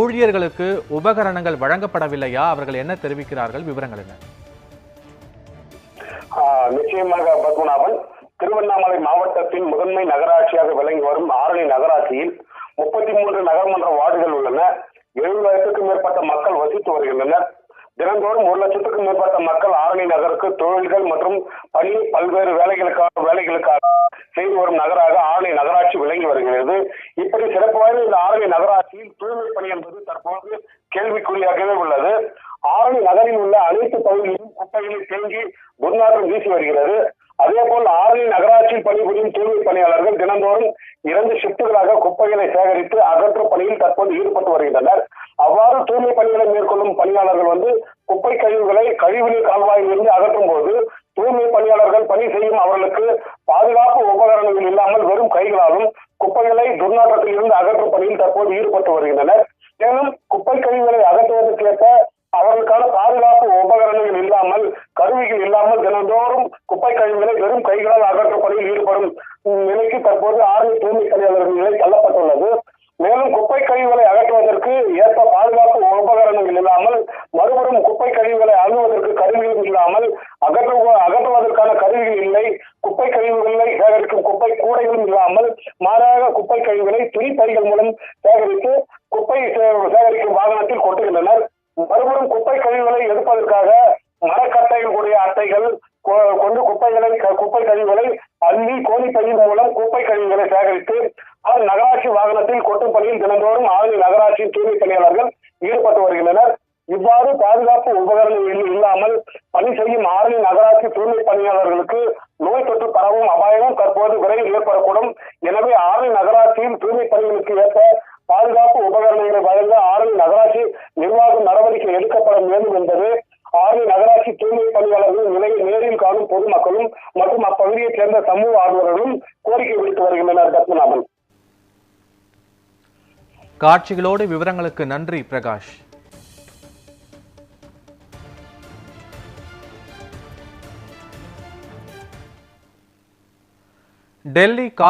ஊழியர்களுக்கு உபகரணங்கள் வழங்கப்படவில்லையா? அவர்கள் என்ன தெரிவிக்கிறார்கள்? விவரங்கள் என்ன? ஆஹ் நிச்சயமாக பத்மநாபன் திருவண்ணாமலை மாவட்டத்தின் முதன்மை நகராட்சியாக விளங்கி வரும் ஆரணி நகராட்சியில் முப்பத்தி மூன்று நகர்மன்ற வார்டுகள் உள்ளன. எழுபதாயிரத்துக்கும் மேற்பட்ட மக்கள் வசித்து வருகின்றனர். தினந்தோறும் ஒரு லட்சத்துக்கும் மேற்பட்ட மக்கள் ஆரணி நகருக்கு தொழில்கள் மற்றும் பணி பல்வேறு வேலைகளுக்காக வேலைகளுக்காக செய்து வரும் நகராக ஆரணி நகராட்சி விளங்கி வருகிறது. இப்படி சிறப்பு வாய்ந்த இந்த ஆரணி நகராட்சியில் தூய்மை பணி என்பது தற்போது கேள்விக்குறியாகவே உள்ளது. ஆரணி நகரில் உள்ள அனைத்து பகுதிகளிலும் குப்பைகளில் தேங்கி துர்நாற்றம் வீசி வருகிறது. அதேபோல் ஆரணி நகராட்சியில் பணிபுரியும் தூய்மை பணியாளர்கள் தினந்தோறும் இரண்டு ஷிப்டுகளாக குப்பைகளை சேகரித்து அகற்றும் பணியில் தற்போது ஈடுபட்டு வருகின்றனர். அவ்வாறு தூய்மை பணிகளை மேற்கொள்ளும் பணியாளர்கள் வந்து குப்பை கழிவுகளை கழிவுநீர் கால்வாயில் இருந்து அகற்றும் போது தூய்மை பணியாளர்கள் பணி செய்யும் அவர்களுக்கு பாதுகாப்பு உபகரணங்கள் இல்லாமல் வெறும் கைகளாலும் குப்பைகளை துர்நாற்றத்தில் இருந்து அகற்றும் பணியில் தற்போது ஈடுபட்டு வருகின்றனர். மேலும் குப்பை கழிவுகளை அகற்றுவதற்கேற்ப அவர்களுக்கான பாதுகாப்பு உபகரணங்கள் இல்லாமல் கருவிகள் இல்லாமல் தினந்தோறும் குப்பை கழிவுகளை வெறும் கைகளால் அகற்றும் பணியில் ஈடுபடும் நிலைக்கு தற்போது ஆறு தூய்மை பணியாளர்கள் நிலை தள்ளப்பட்டுள்ளது மேலும் குப்பை கழிவுகளை அகற்றுவதற்கு ஏற்ப பாதுகாப்பு உபகரணங்கள் இல்லாமல் மறுபுறம் குப்பை கழிவுகளை அணுவதற்கு கருவிகள் இல்லாமல் அகற்று அகற்றுவதற்கான கருவிகள் இல்லை குப்பை கழிவுகளை சேகரிக்கும் குப்பை கூடைகளும் இல்லாமல் மாறாக குப்பை கழிவுகளை துணிப்பைகள் மூலம் சேகரித்து குப்பை சேகரிக்கும் வாகனத்தில் கொட்டுகின்றனர். மறுபுறம் குப்பை கழிவுகளை எடுப்பதற்காக மரக்கட்டைகள் கூடிய அட்டைகள் கொ- கொண்டு குப்பைகளை குப்பை கழிவுகளை அள்ளி கோணிப்பையின் மூலம் குப்பை கழிவுகளை சேகரித்து அது நகராட்சி வாகனத்தில் கொட்டும் பணியில் தினந்தோறும் ஆரணி நகராட்சியின் தூய்மை பணியாளர்கள் ஈடுபட்டு வருகின்றனர். இவ்வாறு பாதுகாப்பு உபகரணங்கள் இல்லாமல் பணி செய்யும் ஆரணி நகராட்சி தூய்மை பணியாளர்களுக்கு நோய் தொற்று பரவும் அபாயமும் தற்போது விரைவில் ஏற்படக்கூடும். எனவே ஆரணி நகராட்சியில் தூய்மை பணிகளுக்கு ஏற்ப பாதுகாப்பு உபகரணங்களை வழங்க ஆரணி நகராட்சி நிர்வாகம் நடவடிக்கை எடுக்கப்பட வேண்டும் என்பது ஆரணி நகராட்சி தூய்மை பணியாளர்கள் நிலையை நேரில் காணும் பொதுமக்களும் மற்றும் அப்பகுதியைச் சேர்ந்த சமூக ஆர்வலர்களும் கோரிக்கை விடுத்து வருகின்றனர் பத்மநாபன். காட்சிகளோடு விவரங்களுக்கு நன்றி பிரகாஷ். டெல்லி கா